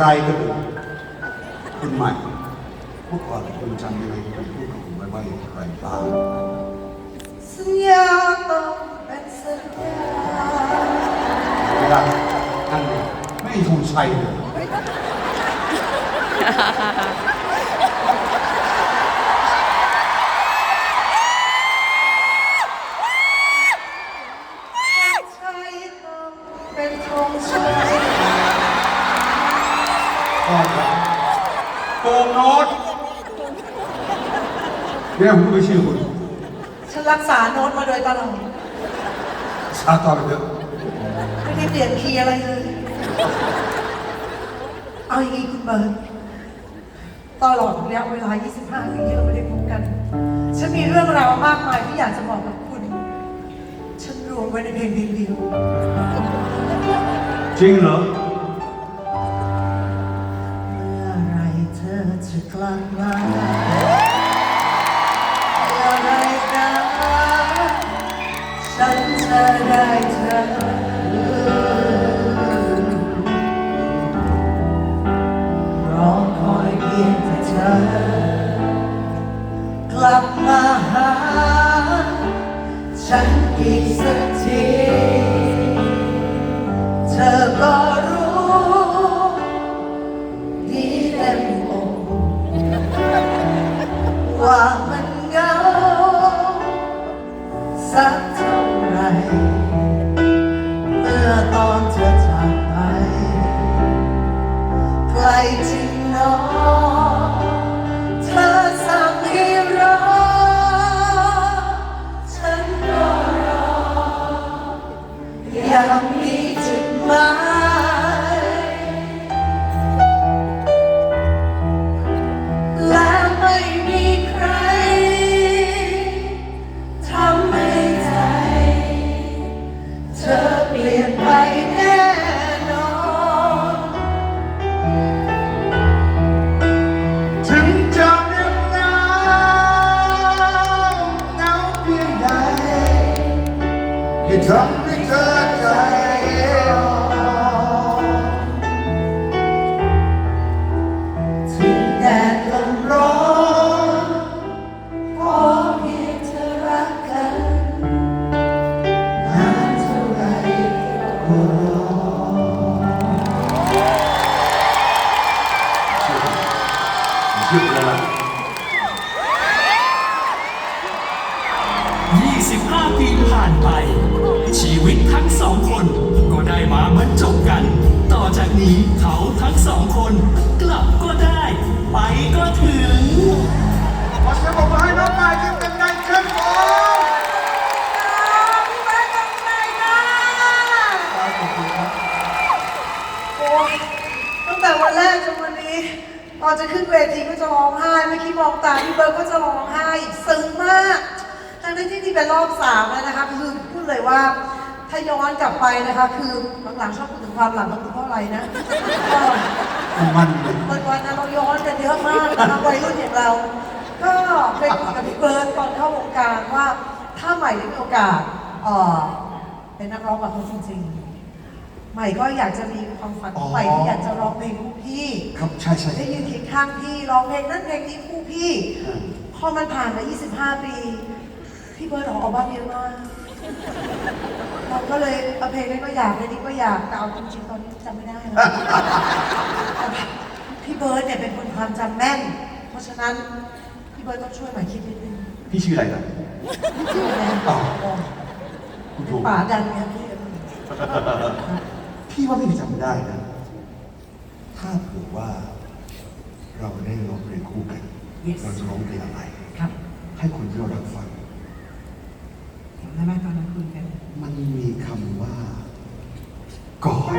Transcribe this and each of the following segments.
ดูอะไรก็ดูคุณใหม่เมื่อก่อนคุณจำยังไงคุณพูดกับผมไว้ว่าอย่างไรบ้างสัญญาต้องเป็นสัญญาไม่ได้นั่นเลยไม่ถูกใช่เลย โกงโน้ตเนี่ยผมก็ไม่เชื่อคุณฉันรักษาโน้ตมาโดยตลอดซาต่อไปเถอะไม่ได้เปลี่ยนคีย์อะไรเลย เอาอย่างนี้คุณเบิร์ตตลอดระยะเวลา 25 ปีที่เราไม่ได้พบกัน ฉันมีเรื่องราวมากมายที่อยากจะบอกกับคุณ ฉันรวมไว้ในเพลงเพลงเดียวจริงเหรอ อจะกลับมาเมื่อไรกันฉันจะได้เธอรอคอยเพียงแต่เธอกลับมาหาฉันอีกสัก เชื่อแล้วล่ะ25 ปีผ่านไป ชีวิตทั้งสองคน ก็ได้มาบรรจบกัน ต่อจากนี้เขาทั้งสองคน กลับก็ได้ ไปก็ถึงขอเสียงปรบมือให้น้องใหม่ที่เป็นนายครับผม พี่เบิร์ดทำไมนะโอ้ยตั้งแต่วันแรกจนวันนี้ ต อนจะขึ้นเวทีก็จะร้องไห้เมื่อกี้มองตาพี่เบิร์ดก็จะร้องไห้อีกซึ้งมากทั้งที่ที่เป็นรอบสามแล้วนะคะคือพูดเลยว่าถ้าย้อนกลับไปนะคะ คือหลังๆชอบพูดถึงความหลังก็คือเพราะอะไรนะก็มันเลยวันวันนั้นเราย้อนกันเยอะมากนะคะวัยรุ่นอย่างเรา ก็เคยคุยกับพี่เบิร์ดตอนเข้าวงการว่าถ้าใหม่ได้มีโอกาสเอ่อเป็นนักร้องกับเขาจริงๆ ใหม่ก็อยากจะมีความฝันของใหม่ที่อยากจะร้องเพลงคู่พี่ครับใช่ใช่ได้ยืนเคียงข้างพี่ร้องเพลงนั้นเพลงนี้คู่พี่พอมันผ่านมา 25 ปีพี่เบิร์ดออกอัลบั้มเยอะมากเราก็เลยเอาเพลงนี้ก็อยากเพลงนี้ก็อยากแต่เอาจริงๆตอนนี้จำไม่ได้แล้วพี่เบิร์ดเนี่ยเป็นคนความจำแม่น เพราะฉะนั้นพี่เบิร์ดต้องช่วยหมายคิดนิดนึงพี่ชื่ออะไรนะชื่ออะไรอ๋อคุณครูป่าดันเนี่ยพี่ พี่ว่าพี่จำได้นะ ถ้าเผื่อว่าเราได้ร้องเพลงคู่กันค yes เราจะร้องเพลงอะไร ครับให้คนที่เรารักฟัง จำได้ไหมตอนนั้นคุยกัน มันมีคำว่าก่อน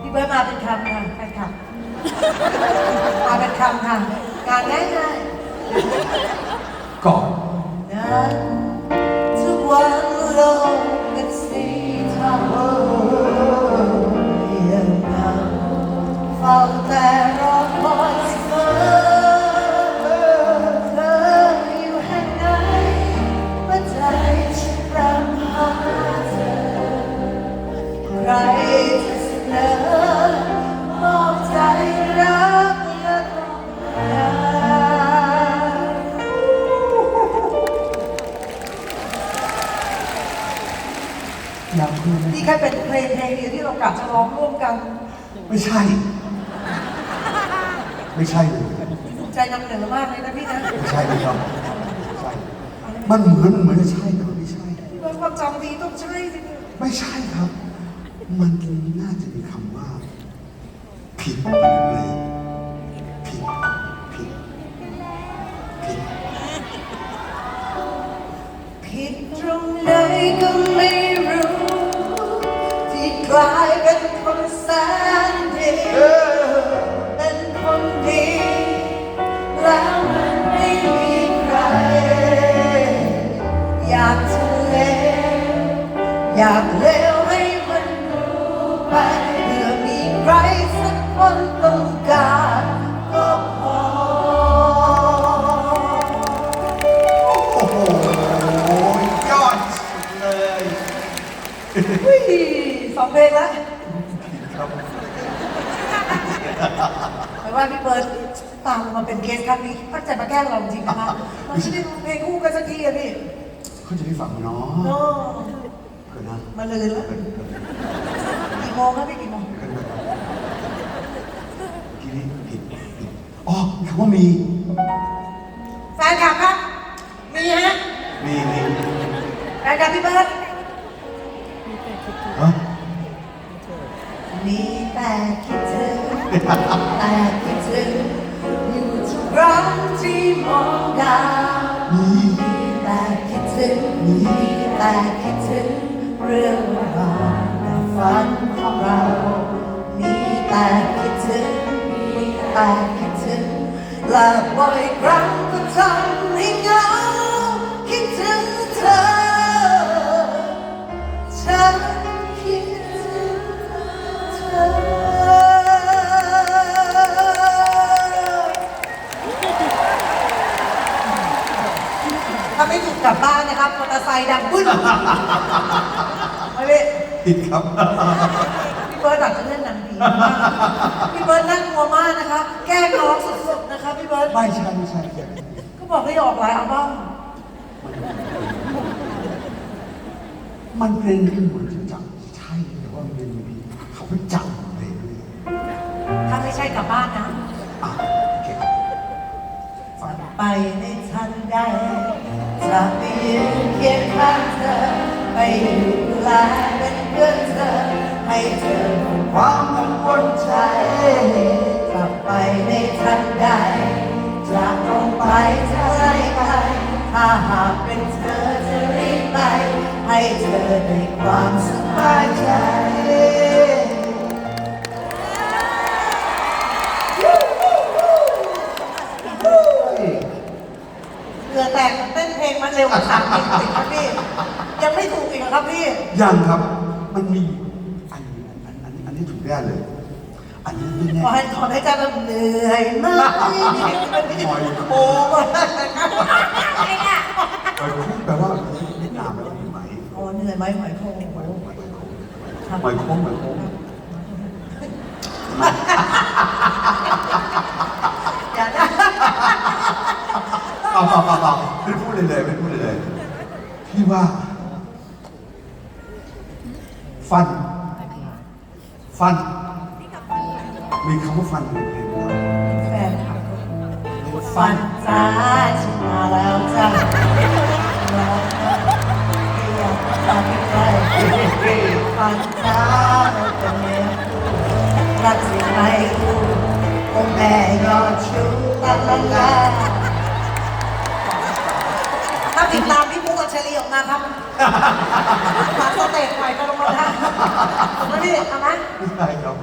พี่เบิร์ดมาเป็นคำค่ะแฟนคลับมาเป็นคำค่ะงานง่ายก่อนๆนั้น ไม่ใช่ ไม่ใช่เลยใจนำเหนือมากเลยนะพี่นะไม่ใช่ไม่ใช่ไม่ใช่มันเหมือนมันเหมือนจะใช่แต่ อย ว่ามี แฟนคลับครับ มีฮะ มีมีแฟนคลับพี่เบิร์ด ครับ พี่เบิร์ดอาจจะเล่นหนังผีมากพี่เบิร์ดน่ากลัวมากนะคะ แก้ร้องสุดๆนะคะพี่เบิร์ดไม่ใช่ไม่ใช่ไม่ใช่ก็บอกให้ออกหลายอัลบั้มมันเพลงที่เหมือ ความกังวลใจกลับไปในทันใดจะตรงไปจะไล่ไปถ้าหากเป็นเธอจะรีบไป ให้เธอได้ความสบายใจเหงื่อแตกเต้นเพลงมันเร็วกว่าสามเพลงติดครับพี่ ยังไม่ถูกอีกเหรอครับพี่ ยังครับ มันมี นี้อันนี้ถูกแน่เลย อันนี้ไม่แน่ขอให้ขอให้ใจแบบเหนื่อยมากนี่มันไม่ได้โอ้โหหอยคุ้งแปลว่านิดนามแปลว่าไหมโอ้เหนื่อยไหมหอยโคงหอยหอยหอยโค้งหอยโค้งอย่าได้เปล่าเปล่าเปล่าเปล่าไม่พูดเลยเลยไม่พูดเลยเลยพี่ว่า ฟัน ฟัน มีคำว่าฟันอยู่ในเพลงเราแฟนคลับฟันจ้าฉันมาแล้วจ้าเราอยกฟันใกล้ฟันจ้าเราเป็นเนื้อรักสิ่งไม่รู้โอ้แม่ยอดชูลาลาลาถ้าติดตามพี่ปุ๊กกับเชลีออกมาครับมาสเตจใหม่ก็ลงมาได้มาดิเอาไหม ไม่ใช่ครับ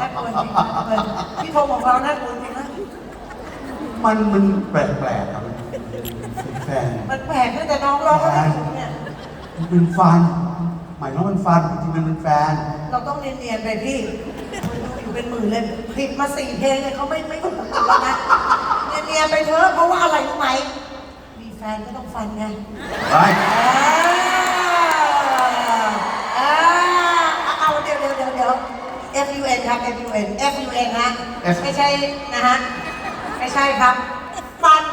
น่ากลัวจริงน่ากลัวพี่โทร ของเราน่ากลัวจริงนะมันมันแปลกๆครับมันเป็นแฟนมันแปลกตั้งแต่น้องร้องก็ไม่ถูกเนี่ยมันเป็นฟัน หมายถึงว่ามันฟันจริงๆมันเป็นแฟน เราต้องเนียนๆไปพี่อยู่เป็นหมื่นเลยผิดมาสี่เพลงเลยเขาไม่ไม่ถูกแล้วนะเนียนๆไปเถอะเพราะว่าอะไรรู้ไหมมีแฟนก็ต้องฟันไง ไปอ่าอ่าเอาเดี๋ยวเดี๋ยวเดี๋ยวเดี๋ยว F U N ครับ F U N F U N นะไม่ใช่นะฮะ ไม่ใช่ครับ ฟัน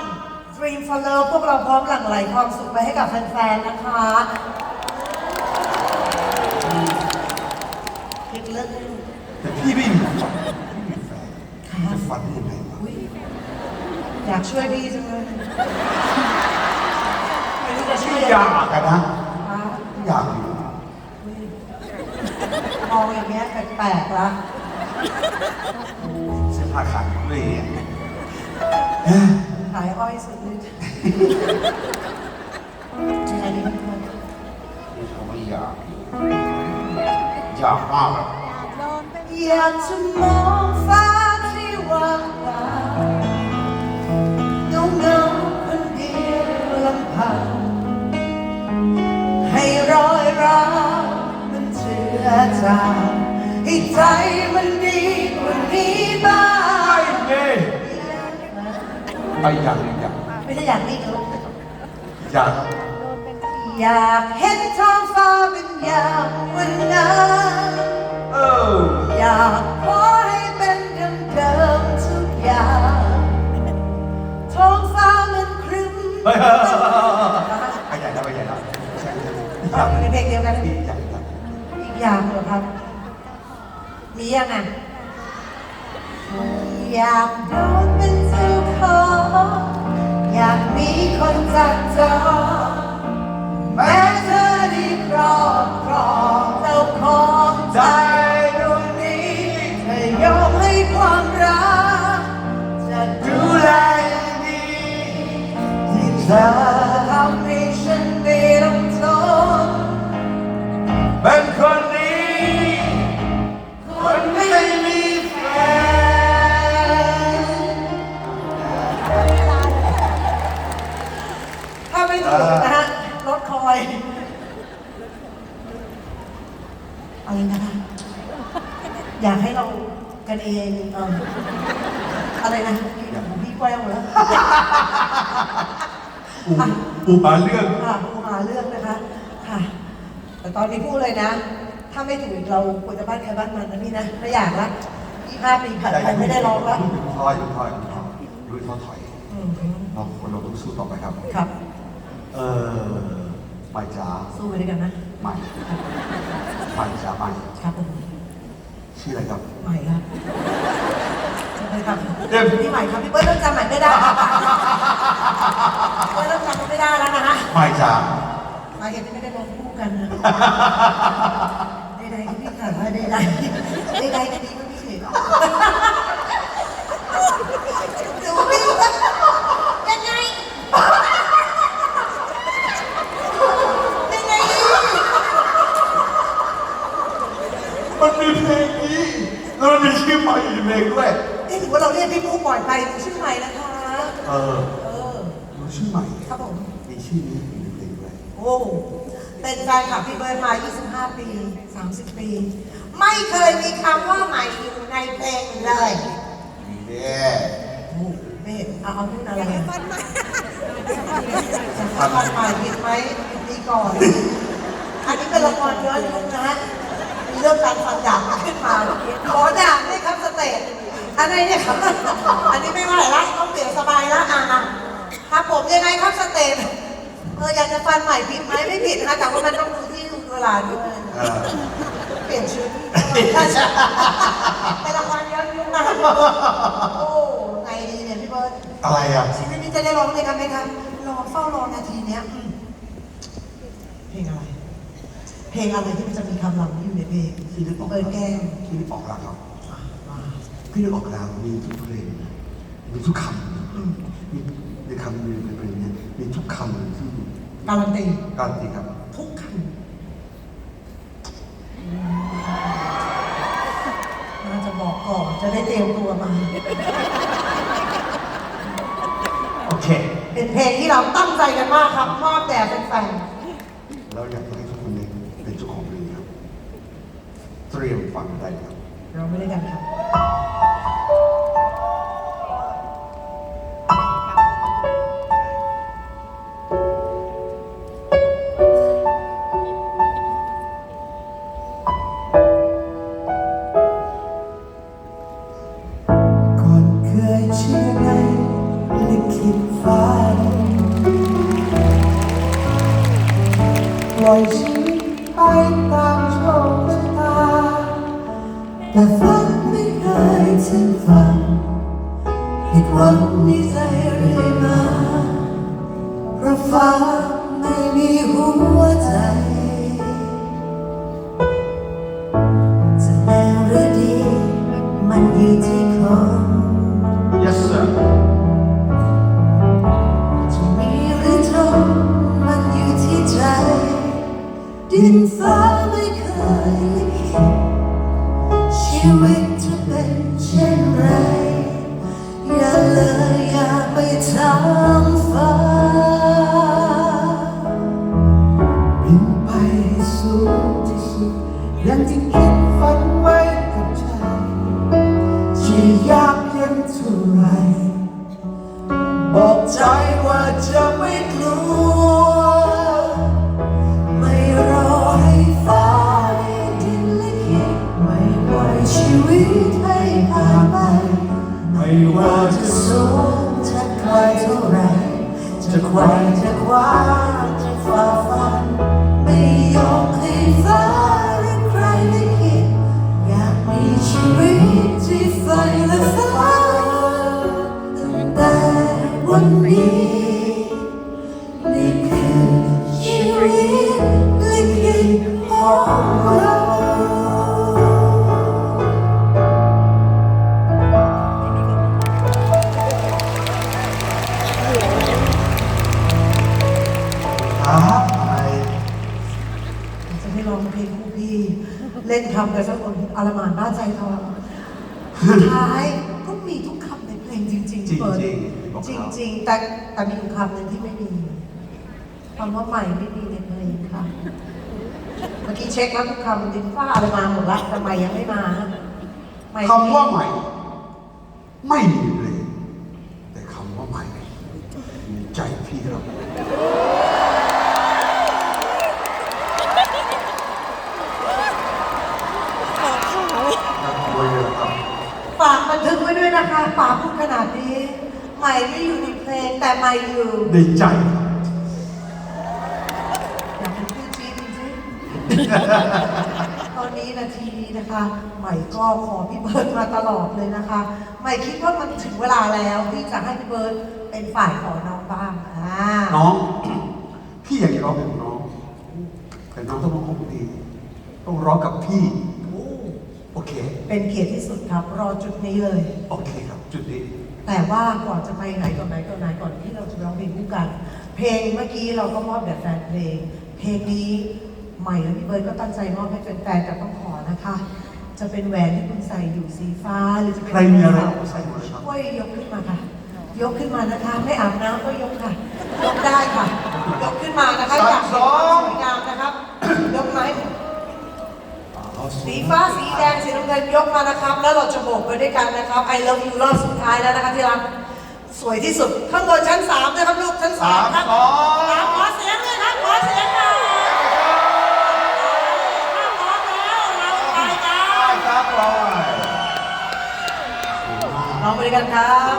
Dream for Love พวกเราพร้อมหลั่งไหลความสุขไปให้กับแฟนๆ นะคะคลิกเลิกให้ลูกแต่พี่ไม่มีไม่มีแฟนจะฟันได้ยังไงวะอุ๊ยอยากช่วยพี่จังเลยไม่รู้จะช่วยไม่ยังอไงยากกันนะอ่าไม่อยากอยู่ มองอย่างเงี้ยแปลกๆละเสื้อผ้าขาดเลยเนี่ยขายอ้อยสุดฤทธิ์ยังไงดีพี่พลเขาไม่อยากอยู่อยากมากอะอยากจะมองฟ้าที่ว่างเปล่าเงาเงาๆคนเดียวลำพัง เจือจางให้ใจมันดีกว่านี้บ้างเน่ไปอยากอยากไม่ได้อยากนี่ลูกอยากอยากเห็นท้องฟ้าเป็นอย่างวันนั้นเอออยากขอให้เป็นดังเดิมทุกอย่างท้องฟ้ามันครึ้มไปใหญ่แล้วไปใหญ่แล้วใช่ใช่ฟังในเพลงเดียวกันพี่ อยากเหรอครับ มียังไงอยากโดนเป็นเจ้าของอยากมีคนจับจองแม้เธอได้ครอบครองเจ้าของ กันเองเอออะไรนะพี่พี่แกว้วแล้วปูปูมาเรื่องค่ะผู้หาเรื่องนะคะค่ะ แต่ตอนนี้พูดเลยนะ ถ้าไม่ถูกเราควรจะบ้านใครบ้านมันนะพี่นะไม่อยากละยี่ห้าปีผ่านไปไม่ได้ร้องละดูถอยดูถอยดูถอยดูท้อถอยอืมเราคนเราต้องสู้ต่อไปครับ ครับเออใหม่จ๋าสู้ไปด้วยกันนะใหม่ใหม่จ๋าใหม่ครับผม ชื่ออะไรครับ ใหม่ครับใช่ไหมครับเดี๋ยว พี่ใหม่ครับพี่เปิ้ลเริ่มจำใหม่ไม่ได้แล้วค่ะพี่เปิ้ลเริ่มจำไม่ได้แล้วนะคะใหม่จ๋าสาเหตุที่ไม่ได้ลงคู่กันนะใดๆก็พี่ค่ะใดๆใดๆก็ดีก็พี่ดูพี่ยังไงยังไง มันมีเพลงนี้แล้วมันมีชื่อใหม่อยู่ในเพลงด้วยนี่ถือว่าเราเรียกพี่ปูปล่อยไปชื่อใหม่นะคะ เออเออ รู้ชื่อใหม่ ครับผม มีชื่อนี้อยู่ในเพลงด้วยโอ้ เป็นแฟนคลับพี่เบิร์ดมา 25 ปี 30 ปี ไม่เคยมีคำว่าใหม่อยู่ในเพลงเลยเด้โอ้ไม่เห็นเอาเอาพูดอะไรอะฟันใหม่ฟันใหม่ผิดไหมผิดดีก่อน อันนี้เป็นละครย้อนยุคนะฮะมี เรื่องการฟันดาบขึ้นมาขอดาบด้วยครับสเตจอะไรเนี่ยครับอันนี้ไม่ไหวละต้องเปลี่ยนสบายละอะอะครับผมยังไงครับสเตจเอออยากจะฟันใหม่ผิดไหมไม่ผิดนะคะแต่ว่ามันต้องดูที่ดูเวลาด้วยเออเปลี่ยนชุดเป็นละครย้อนยุคนะโอ้ไงดีเนี่ยพี่เบิร์ดอะไรอะชีวิตนี้จะได้ร้องเพลงกันไหมครับรอเฝ้ารอนาทีเนี้ยอืมเพลงอะไร เพ ลงอะไรที่มันจะมีคำเหล่านี้อยู่ในเพลงพี่นึกออกเปิดแก้มพี่นึกออกแล้วครับอะมาพี่นึกออกแล้วมีทุกเพลงมีทุกคำมีในคำมีในเพลงนี้มีทุกคำเลยที่การันตีการันตีครับ ทุกคำน่าจะบอกก่อนจะได้เตรียมตัวมาโอเค เป็นเพลงที่เราตั้งใจกันมากครับมอบแด่แฟนแล้วอยากให้ทุกคนเนี่ยเป็นเจ้าของเพลงครับ เตรียมฟังได้ครับ เราไม่ได้กันครับ ไกวจะคว้าจะฝ่าฟัน จะได้ร้องเพลงคู่พี่ เล่นคำกันสักคนอารมานบ้าใจทองสุดท้ายก็มีทุกคำในเพลงจริงจริงๆเปิดจริงจริงๆแต่แต่มีอยู่คำหนึ่งที่ไม่มีคำว่าใหม่ไม่มีในเพลงค่ะเมื่อกี้เช็คแล้วทุกคำดินฟ้าอะไรมาหมดละแต่ใหม่ยังไม่มาใหม่คำว่าใหม่ ไม่มีเลย แต่คำว่าใหม่มีใจพี่ครับ ไม่อยู่ในเพลงแต่ใหม่อยู่ในใจครับอยากเป็นคู่จีนจริงๆตอนนี้นาทีนี้นะคะใหม่ก็ขอพี่เบิร์ดมาตลอดเลยนะคะใหม่คิดว่ามันถึงเวลาแล้วที่จะให้พี่เบิร์ดเป็นฝ่ายขอน้องบ้างอ่าน้อง พี่อยากจะร้องเพลงของน้อง แต่น้องต้องร้องของพี่ต้องร้องกับพี่ โอ้โอเค เป็นเกียรติที่สุดครับรอจุดนี้เลย โอเคครับ จุดนี้ แต่ว่าก่อนจะไปไหนก่อนไหนก่อนไหนก่อนที่เราจะร้องเพลงคู่กัน เพลงเมื่อกี้เราก็มอบแด่แฟนเพลง เพลงนี้ใหม่และพี่เบิร์ดก็ตั้งใจมอบให้แฟนๆแต่ต้องขอนะคะ จะเป็นแหวนที่คุณใส่อยู่สีฟ้าหรือจะเป็นใครมีอะไรกใส่หมดเลยครับช่วยยกขึ้นมาค่ะ ยกขึ้นมานะคะไม่อาบน้ำก็ยกค่ะ ยกได้ค่ะ ยกขึ้นมานะคะอยากเห็นความสวยงามนะครับยกไหม สีฟ้าสีแดงสีน้ำเงินยกมานะครับ แล้วเราจะโบกไปด้วยกันนะครับ I love you รอบสุดท้ายแล้วนะคะที่รักสวยที่สุด ข้างบนชั้นสามนะครับลูกชั้นสามครับสามสองสามขอเสียงเลยครับขอเสียงหน่อยถ้าพร้อมแล้วเราไปกันครับรอยลองไปด้วยกันครับ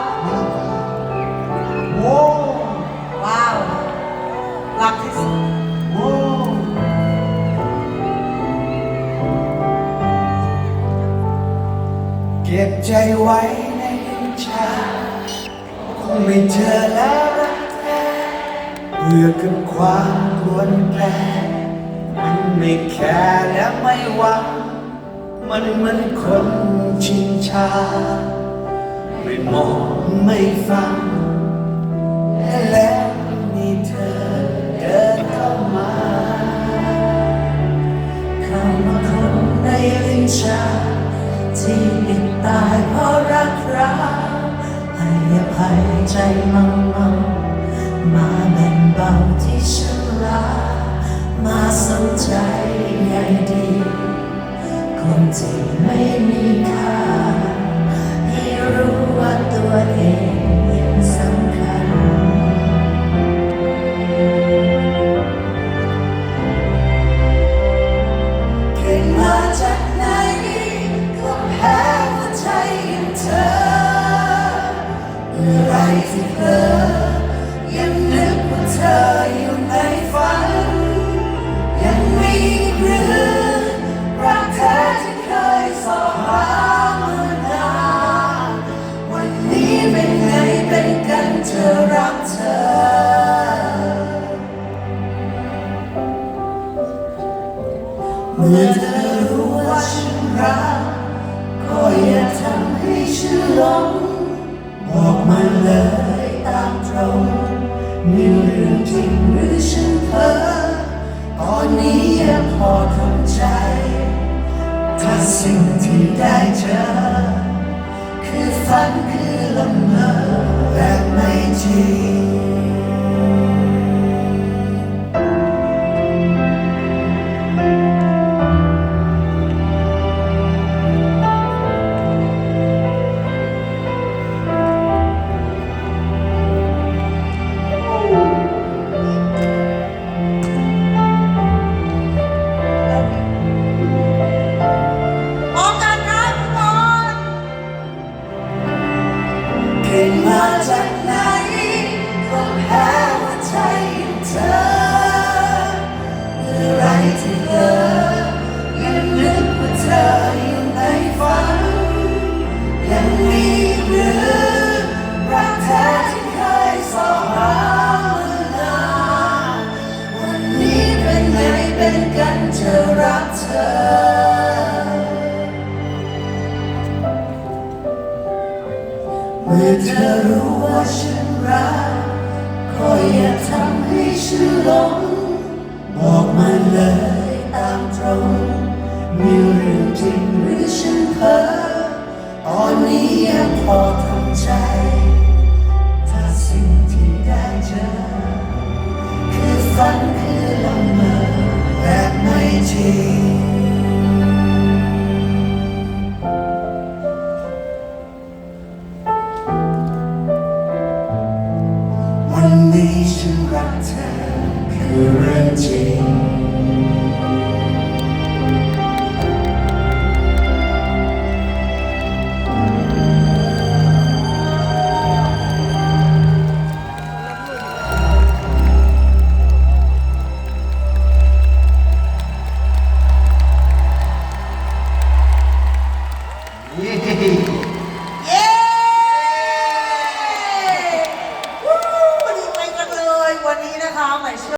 โว้ว้าวรักที่สุด ก็บใจไว้ในลิ้นชักคงไม่เจอแล้วรักแท้เบื่อกับความกวนแปรมันไม่แคร์และไม่หวัง มันเหมือนคนชินชา ไม่มองไม่ฟัง แล้วมีเธอเดินเข้ามาเข้ามาคนในลิ้นชาที่ ตายเพราะรักเราให้อภัยใจเมาเมามาแบ่งเบาที่ฉันลามาสนใจใยดี คนที่ไม่มีค่าให้รู้ว่าตัวเองยังสำคัญเก่งมาจาก ที่เธอยังนึกว่าเธออยู่ในฝัน ยังมีอีกหรือรักเธอที่เคยสอบหามานานวันนี้เป็นไงเป็นกันเธอรักเธอเมื่อเธอรู้ว่าฉันรักก็อย่าทำให้ฉันหลงบอก มาเลยตามตรงมีเรื่องจริงหรือฉันเพ้อตอนนี้ยังพอทำใจ ถ้าสิ่งที่ได้เจอ คือฝันคือลำเมอและไม่จริง